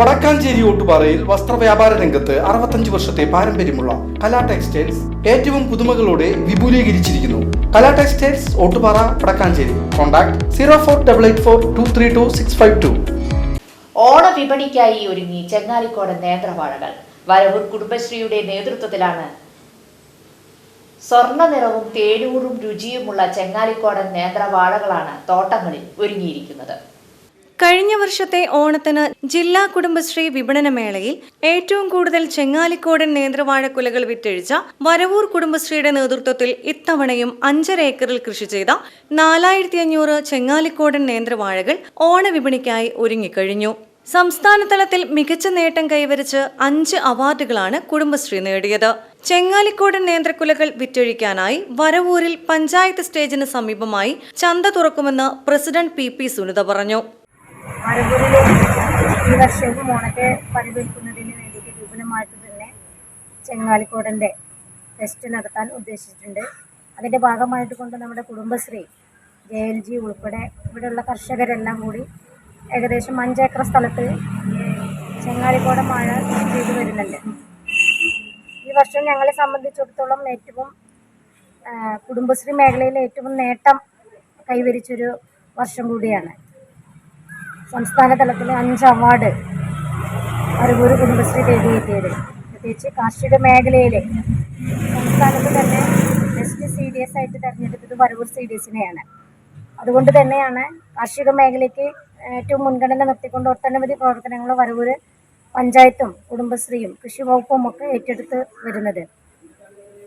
വടക്കാഞ്ചേരി ഓട്ടുപാറയിൽ വസ്ത്രവ്യാപാര രംഗത്ത് അറുപത്തഞ്ച് വർഷത്തെ പാരമ്പര്യമുള്ള കലാ ടെക്സ്റ്റൈൽസ് ഏറ്റവും പുതുമകളോടെ വിപുലീകരിച്ചിരിക്കുന്നു. Kala textiles Ottupara Vadakkanchery. Contact zero four double eight four two three two six five two. ഓണവിപണിക്കായി ഒരുങ്ങി ചെങ്ങാലിക്കോട് നേന്ത്രവാഴകൾ വരവൂർ കുടുംബശ്രീയുടെ നേതൃത്വത്തിലാണ് സ്വർണ നിറവും തേനൂറും രുചിയുമുള്ള ചെങ്ങാലിക്കോടൻ നേന്ത്രവാഴകളാണ് തോട്ടങ്ങളിൽ ഒരുങ്ങിയിരിക്കുന്നത്. കഴിഞ്ഞ വർഷത്തെ ഓണത്തിന് ജില്ലാ കുടുംബശ്രീ വിപണനമേളയിൽ ഏറ്റവും കൂടുതൽ ചെങ്ങാലിക്കോടൻ നേന്ത്രവാഴക്കുലകൾ വിറ്റഴിച്ച വരവൂർ കുടുംബശ്രീയുടെ നേതൃത്വത്തിൽ ഇത്തവണയും അഞ്ചര ഏക്കറിൽ കൃഷി ചെയ്ത നാലായിരത്തി അഞ്ഞൂറ് ചെങ്ങാലിക്കോടൻ നേന്ത്രവാഴകൾ ഓണവിപണിക്കായി ഒരുങ്ങിക്കഴിഞ്ഞു. സംസ്ഥാന തലത്തിൽ മികച്ച നേട്ടം കൈവരിച്ച് അഞ്ച് അവാർഡുകളാണ് കുടുംബശ്രീ നേടിയത്. ചെങ്ങാലിക്കോടൻ നേന്ത്രക്കുലകൾ വിറ്റഴിക്കാനായി വരവൂരിൽ പഞ്ചായത്ത് സ്റ്റേജിന് സമീപമായി ചന്ത തുറക്കുമെന്ന് പ്രസിഡന്റ് പി പി സുനിത പറഞ്ഞു. മരപൂരിലെ ഈ വർഷവും ഓണത്തെ പരിപാലിക്കുന്നതിന് വേണ്ടിയിട്ട് വിപുലമായിട്ട് തന്നെ ചെങ്ങാലിക്കോടന്റെ ടെസ്റ്റ് നടത്താൻ ഉദ്ദേശിച്ചിട്ടുണ്ട്. അതിന്റെ ഭാഗമായിട്ട് കൊണ്ട് നമ്മുടെ കുടുംബശ്രീ ജെ എൽ ജി ഉൾപ്പെടെ ഇവിടെയുള്ള കർഷകരെല്ലാം കൂടി ഏകദേശം അഞ്ചേക്കർ സ്ഥലത്ത് ചെങ്ങാലിക്കോടൻ മഴ ചെയ്ത് വരുന്നുണ്ട്. ഈ വർഷം ഞങ്ങളെ സംബന്ധിച്ചിടത്തോളം ഏറ്റവും കുടുംബശ്രീ മേഖലയിൽ ഏറ്റവും നേട്ടം കൈവരിച്ചൊരു വർഷം കൂടിയാണ്. സംസ്ഥാന തലത്തിൽ അഞ്ച് അവാർഡ് അറുപൂർ കുടുംബശ്രീ തേടി കിട്ടിയത് പ്രത്യേകിച്ച് കാർഷിക മേഖലയിൽ സംസ്ഥാനത്ത് തന്നെ ബെസ്റ്റ് സി ഡി എസ് ആയിട്ട് തിരഞ്ഞെടുത്തത് വരവൂർ സി ഡി എസിനെയാണ് അതുകൊണ്ട് തന്നെയാണ് കാർഷിക മേഖലയ്ക്ക് ഏറ്റവും മുൻഗണന നിർത്തിക്കൊണ്ട് ഒട്ടനവധി പ്രവർത്തനങ്ങൾ വരവൂർ പഞ്ചായത്തും കുടുംബശ്രീയും കൃഷി വകുപ്പും ഒക്കെ ഏറ്റെടുത്ത് വരുന്നത്.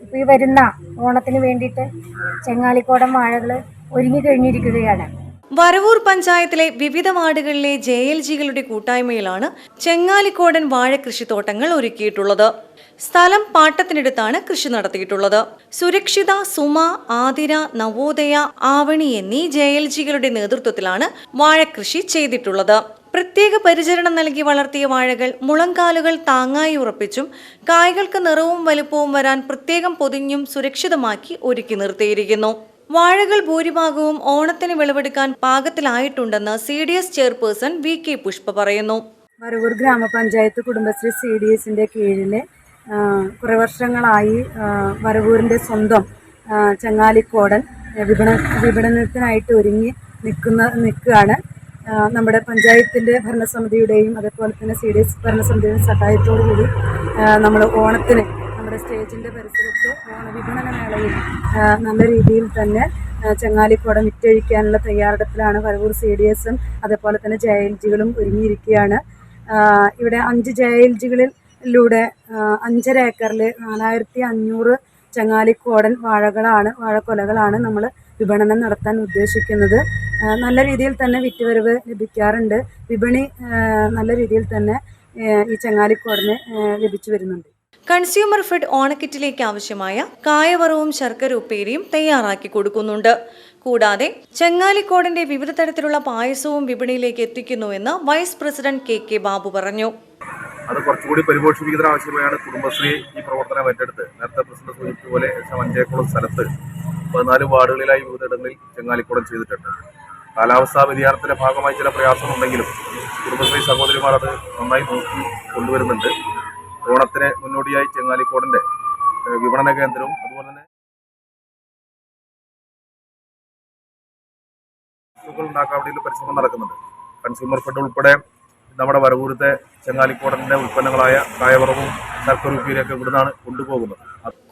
ഇപ്പോൾ ഈ വരുന്ന ഓണത്തിന് വേണ്ടിയിട്ട് ചെങ്ങാലിക്കോടൻ വാഴകൾ ഒരുങ്ങി കഴിഞ്ഞിരിക്കുകയാണ്. വരവൂർ പഞ്ചായത്തിലെ വിവിധ വാർഡുകളിലെ ജെ എൽ ജികളുടെ കൂട്ടായ്മയിലാണ് ചെങ്ങാലിക്കോടൻ വാഴകൃഷിത്തോട്ടങ്ങൾ ഒരുക്കിയിട്ടുള്ളത്. സ്ഥലം പാട്ടത്തിനെടുത്താണ് കൃഷി നടത്തിയിട്ടുള്ളത്. സുരക്ഷിത സുമ ആതിര നവോദയ ആവണി എന്നീ ജെ എൽ ജികളുടെ നേതൃത്വത്തിലാണ് വാഴകൃഷി ചെയ്തിട്ടുള്ളത്. പ്രത്യേക പരിചരണം നൽകി വളർത്തിയ വാഴകൾ മുളങ്കാലുകൾ താങ്ങായി ഉറപ്പിച്ചും കായകൾക്ക് നിറവും വലുപ്പവും വരാൻ പ്രത്യേകം പൊതിഞ്ഞും സുരക്ഷിതമാക്കി ഒരുക്കി നിർത്തിയിരിക്കുന്നു. വാഴകൾ ഭൂരിഭാഗവും ഓണത്തിന് വിളവെടുക്കാൻ പാകത്തിലായിട്ടുണ്ടെന്ന് C D S chairperson V K Pushpa പറയുന്നു. വരവൂർ ഗ്രാമപഞ്ചായത്ത് കുടുംബശ്രീ സി ഡി എസിന്റെ കീഴിൽ കുറേ വർഷങ്ങളായി വരവൂരിന്റെ സ്വന്തം ചങ്ങാലിക്കോടൻ വിപണ വിപണനത്തിനായിട്ട് ഒരുങ്ങി നിൽക്കുന്ന നിൽക്കുകയാണ്. നമ്മുടെ പഞ്ചായത്തിന്റെ ഭരണസമിതിയുടെയും അതേപോലെ തന്നെ സി ഡി എസ് ഭരണസമിതിയുടെ സഹായത്തോടു കൂടി നമ്മൾ ഓണത്തിന് നമ്മുടെ സ്റ്റേജിന്റെ പരിസരത്ത് ഓണവിപണന മേളയിൽ നല്ല രീതിയിൽ തന്നെ ചങ്ങാലിക്കോടം വിറ്റഴിക്കാനുള്ള തയ്യാറെടുപ്പിലാണ് പരവൂർ സി ഡി എസും അതേപോലെ തന്നെ ജെ എൽ ജികളും ഒരുങ്ങിയിരിക്കുകയാണ്. ഇവിടെ അഞ്ച് ജെ എൽ ജികളിലൂടെ അഞ്ചര ഏക്കറിൽ നാലായിരത്തി അഞ്ഞൂറ് ചങ്ങാലിക്കോടൻ വാഴകളാണ് വാഴക്കൊലകളാണ് നമ്മൾ വിപണനം നടത്താൻ ഉദ്ദേശിക്കുന്നത്. നല്ല രീതിയിൽ തന്നെ വിറ്റുവരവ് ലഭിക്കാറുണ്ട്. വിപണി നല്ല രീതിയിൽ തന്നെ ഈ ചങ്ങാലിക്കോടിന് ലഭിച്ചു വരുന്നുണ്ട്. കൺസ്യൂമർ ഫെഡ് ഓണക്കിറ്റിലേക്ക് ആവശ്യമായ കായവറവും ശർക്കര ഉപ്പേരിയും തയ്യാറാക്കി കൊടുക്കുന്നുണ്ട്. കൂടാതെ ചെങ്ങാലിക്കോടിന്റെ വിവിധ തരത്തിലുള്ള പായസവും വിപണിയിലേക്ക് എത്തിക്കുന്നുവെന്ന് vice president K K Babu പറഞ്ഞു. അത് കുറച്ചുകൂടി പരിപോഷിപ്പിക്കുന്ന ആവശ്യമായാണ് കുടുംബശ്രീ ഈ പ്രവർത്തനം ഏറ്റെടുത്ത് നേരത്തെ പ്രസിഡന്റ് സൂചിപ്പിച്ചതുപോലെ അഞ്ചേക്കോളം സ്ഥലത്ത് പതിനാല് വാർഡുകളിലായി വിവിധയിടങ്ങളിൽ ചെങ്ങാലിക്കുളം ചെയ്തിട്ടുണ്ട്. കാലാവസ്ഥാ വ്യതിയാനത്തിന്റെ ഭാഗമായി ചില പ്രയാസമുണ്ടെങ്കിലും കുടുംബശ്രീ സഹോദരിമാർ അത് നന്നായി നോക്കി കൊണ്ടുവരുന്നുണ്ട്. ഓണത്തിന് മുന്നോടിയായി ചെങ്ങാലിക്കോടിന്റെ വിപണന കേന്ദ്രവും അതുപോലെ തന്നെ ഉണ്ടാക്കാൻ വേണ്ടിയുള്ള പരിശ്രമം നടക്കുന്നുണ്ട്. കൺസ്യൂമർ ഫെഡ് ഉൾപ്പെടെ നമ്മുടെ വരവൂരത്തെ ചെങ്ങാലിക്കോടന്റെ ഉൽപ്പന്നങ്ങളായ കായവറവും ശർക്കര ഉപ്പീരിയൊക്കെ ഇവിടുന്നാണ് കൊണ്ടുപോകുന്നത്.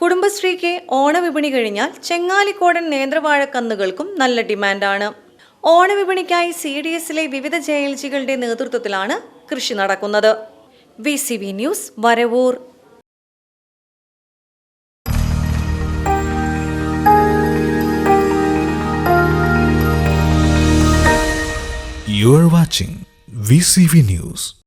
കുടുംബശ്രീക്ക് ഓണവിപണി കഴിഞ്ഞാൽ ചെങ്ങാലിക്കോടൻ നേന്ത്രവാഴ കന്നുകൾക്കും നല്ല ഡിമാൻഡാണ്. ഓണവിപണിക്കായി സി ഡി എസിലെ വിവിധ ജെ എൽ ജികളുടെ നേതൃത്വത്തിലാണ് കൃഷി നടക്കുന്നത്. V C V news Varavoor You are watching VCV News.